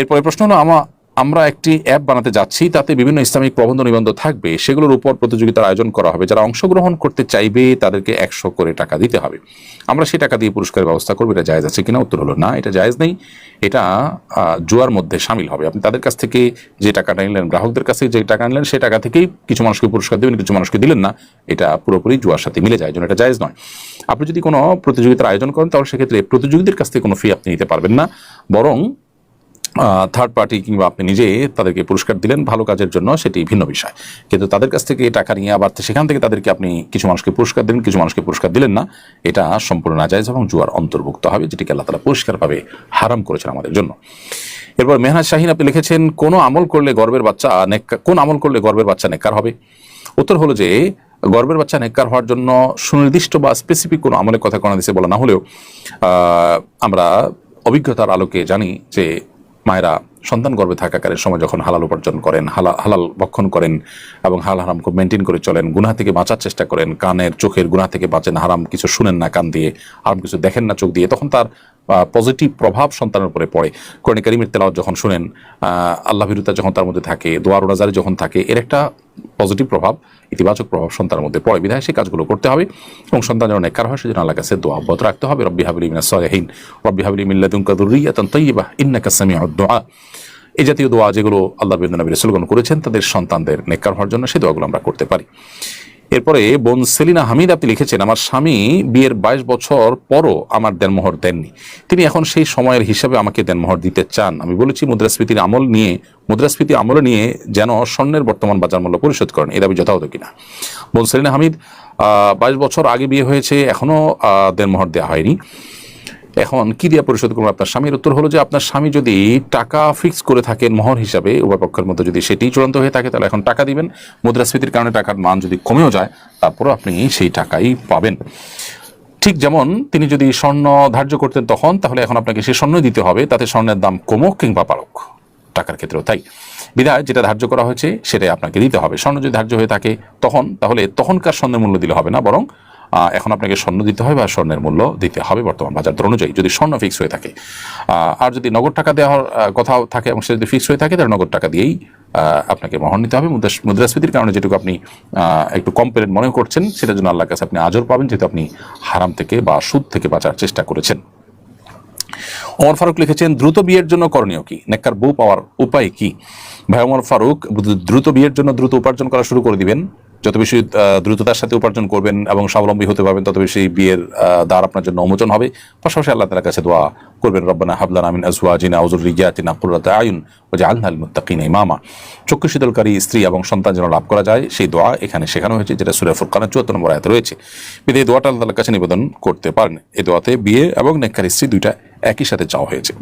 এরপরে প্রশ্ন হলো, আমা, আমরা একটি অ্যাপ বানাতে যাচ্ছি, তাতে বিভিন্ন ইসলামিক প্রবন্ধ নিবন্ধ থাকবে, সেগুলোর উপর প্রতিযোগিতার আয়োজন করা হবে। যারা অংশগ্রহণ করতে চাইবে, তাদেরকে একশো করে টাকা দিতে হবে। আমরা সেই টাকা দিয়ে পুরস্কারের ব্যবস্থা করব, এটা জায়েজ আছে কিনা? উত্তর হলো না, এটা জায়েজ নেই। এটা জুয়ার মধ্যে সামিল হবে। আপনি তাদের কাছ থেকে যে টাকাটা নিলেন গ্রাহকদের কাছে যে টাকা নিলেন সেই টাকা থেকেই কিছু মানুষকে পুরস্কার দেবেন, কিছু মানুষকে দিলেন না, এটা পুরোপুরি জুয়ার সাথে মিলে যায় জন্য এটা জায়েজ নয়। আপনি যদি কোনো প্রতিযোগিতার আয়োজন করেন, তাহলে সেক্ষেত্রে প্রতিযোগীদের কাছ থেকে কোনো ফি আপনি নিতে পারবেন না। বরং থার্ড পার্টি কিংবা আপনি নিজে তাদেরকে পুরস্কার দিলেন, ভালো কাজের জন্য সেটি ভিন্ন বিষয়। কিন্তু তাদের কাছ থেকে টাকা নিয়ে আবার সেখান থেকে তাদেরকে আপনি কিছু মানুষকে পুরস্কার দিলেন, কিছু মানুষকে পুরস্কার দিলেন না। এটা সম্পূর্ণ নাজায়জ এবং জুয়ার অন্তর্ভুক্ত হবে, যেটিকে আল্লাহ তালা পরিষ্কারভাবে হারাম করেছেন আমাদের জন্য। এরপর মেহনাজ শাহিন আপনি লিখেছেন, কোন আমল করলে গর্বের বাচ্চা কোন আমল করলে গর্বের বাচ্চা নেককার হবে? উত্তর হলো যে, গর্বের বাচ্চা নেককার হওয়ার জন্য সুনির্দিষ্ট বা স্পেসিফিক কোনো আমলের কথা কোনো দিছে বলা না হলেও আমরা অভিজ্ঞতার আলোকে জানি যে মায়েরা সন্তান গর্ভে থাকাকালীন সময় যখন হালাল উপার্জন করেন, হালা, হালাল ভক্ষণ করেন এবং হাল হারাম খুব মেনটেন করে চলেন গুনা থেকে বাঁচার চেষ্টা করেন, কানের, চোখের গুনা থেকে বাঁচেন, হারাম কিছু শুনেন না, কান দিয়ে, হারাম কিছু দেখেন না, চোখ দিয়ে, তখন তার পজিটিভ প্রভাব সন্তানের উপরে পড়ে। কোরআন কারিমের তেলাওয়াত যখন শুনেন আল্লাহ বিরুদ্ধে যখন তার মধ্যে থাকে দোয়ার রাজারি যখন থাকে, এর একটা পজিটিভ প্রভাব, ইতিবাচক প্রভাব সন্তানের মধ্যে পড়ে। বিধায় সেই কাজগুলো করতে হবে এবং সন্তান যেন নেকার হয়, সেজন্য আল্লাহ কাছে দোয়া অব্যাহত রাখতে হবে। রব্বি হাবলি মিনা সয়াহীন রব্বি হাবলি লাদুনকা যুররিয়াতান তাইয়্যিবাহ ইন্না সামিউদ দোয়া। এই জাতীয় দোয়া যেগুলো আল্লাহ বিন্দু নবী রসুলগণ করেছেন, তাদের সন্তানদের নেককার হওয়ার জন্য সেই দোয়াগুলো আমরা করতে পারি। এরপরে বোন সেলিনা হামিদ আপনি লিখেছেন, আমার স্বামী বিয়ের বাইশ বছর পরও আমার দেনমোহর দেননি। তিনি এখন সেই সময়ের হিসাবে আমাকে দেনমোহর দিতে চান। আমি বলেছি, মুদ্রাস্ফীতির আমল নিয়ে, মুদ্রাস্ফীতি আমল নিয়ে যেন স্বর্ণের বর্তমান বাজার মূল্য পরিশোধ করেন। এ দাবি যথাযথ কিনা। বোন সেলিনা হামিদ বাইশ বছর আগে বিয়ে হয়েছে এখনও দেনমোহর দেওয়া হয়নি। এখন কি দিয়ে পরিশোধ করবেন আপনার স্বামীর উত্তর হলো যে, আপনার স্বামী যদি টাকা ফিক্স করে থাকেন মহর হিসাবে, উভয় পক্ষের মধ্যে যদি সেটি চূড়ান্ত হয়ে থাকে, তাহলে এখন টাকা দিবেন। মুদ্রাস্ফীতির কারণে টাকার মান যদি কমেও যায়, তারপরও আপনি সেই টাকাই পাবেন। ঠিক যেমন তিনি যদি স্বর্ণ ধার্য করতেন তখন, তাহলে এখন আপনাকে সে স্বর্ণ দিতে হবে, তাতে স্বর্ণের দাম কমুক কিংবা বাড়ুক। টাকার ক্ষেত্রেও তাই। বিধায় যেটা ধার্য করা হয়েছে, সেটাই আপনাকে দিতে হবে। স্বর্ণ যদি ধার্য হয়ে থাকে তখন, তাহলে তখনকার স্বর্ণের মূল্য দিলে হবে না, বরং এখন আপনাকে স্বর্ণ দিতে হয় বা স্বর্ণের মূল্য দিতে হবে বর্তমান বাজার দর অনুযায়ী, যদি স্বর্ণ ফিক্স হয়ে থাকে। আর যদি নগদ টাকা দেওয়ার কথাও থাকে এবং সেটা যদি ফিক্স হয়ে থাকে, তাহলে নগদ টাকা দিয়েই আপনাকে মহর নিতে হবে। মুদ্রাস- মুদ্রাস্ফীতির কারণে যেটুকু আপনি একটু কমপ্লেন মনে করছেন, সেটার জন্য আল্লাহর কাছে আপনি আজর পাবেন, যেহেতু আপনি হারাম থেকে বা সুদ থেকে বাঁচার চেষ্টা করেছেন। ওমর ফারুক লিখেছেন, দ্রুত বিয়ের জন্য করণীয় কি? নেককার বউ পাওয়ার উপায় কি? ভাই, ওমর ফারুক, দ্রুত বিয়ের জন্য দ্রুত উপার্জন করা শুরু করে দিবেন। যত বেশি দ্রুততার সাথে উপার্জন করবেন এবং স্বাবলম্বী হতে পারবেন, তত বেশি বিয়ের দ্বার আপনার জন্য উন্মোচন হবে। পাশাপাশি আল্লাহ তালার কাছে দোয়া করবেন, রব্বানা হাবলানা মিন আজওয়াজিনা আউজুরিয়াতিনা কুররাতা আয়ুন ওয়াজআলনা লিল মুত্তাকিনা ইমামা। চক্ষু শীতলকারী স্ত্রী এবং সন্তান যেন লাভ করা যায়, সেই দোয়া এখানে শেখানো হয়েছে, যেটা সূরা ফুরকানের 74 নম্বর আয়াতে রয়েছে। বিধে এই দোয়াটা আল্লাহ তাআলার কাছে নিবেদন করতে পারেন। এই দোয়াতে বিয়ে এবং নেককার স্ত্রী দুইটা একই সাথে চাওয়া হয়েছে।